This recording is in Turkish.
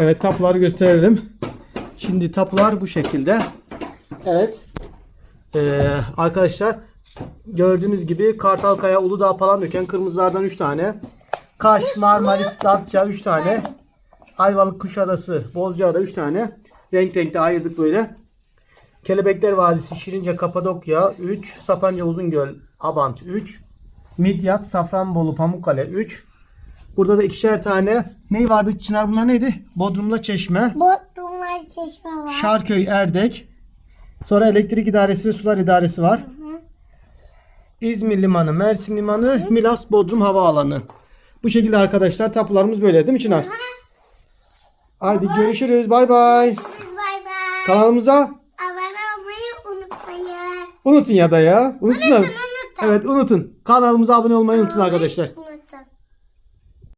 Evet tapuları gösterelim. Şimdi tapular bu şekilde. Evet. Ee, arkadaşlar gördüğünüz gibi Kartalkaya, Uludağ, Palandöken kırmızılardan 3 tane. Kaş, Marmaris, Datça 3 tane. Ayvalık, Kuşadası, Bozcaada 3 tane. Renk renkte ayırdık böyle. Kelebekler Vadisi, Şirince, Kapadokya 3. Sapanca, Uzungöl, Abant 3. Midyat, Safranbolu, Pamukkale 3. Burada da ikişer tane. Ne vardı Çınar bunlar neydi? Bodrum'la Çeşme. Bodrumlar çeşme var. Şarköy, Erdek. Sonra elektrik idaresi ve sular idaresi var. İzmir Limanı, Mersin Limanı, Milas, Bodrum Havaalanı. Bu şekilde arkadaşlar tapularımız böyle değil mi Çınar? Haydi görüşürüz. Bay bay. Biz bay bay. Kanalımıza Abone olmayı unutmayın. unutun ya da ya. Unutsunlar. Unutun, unutun. Evet unutun. Kanalımıza abone olmayı unutun arkadaşlar. Unutmayın.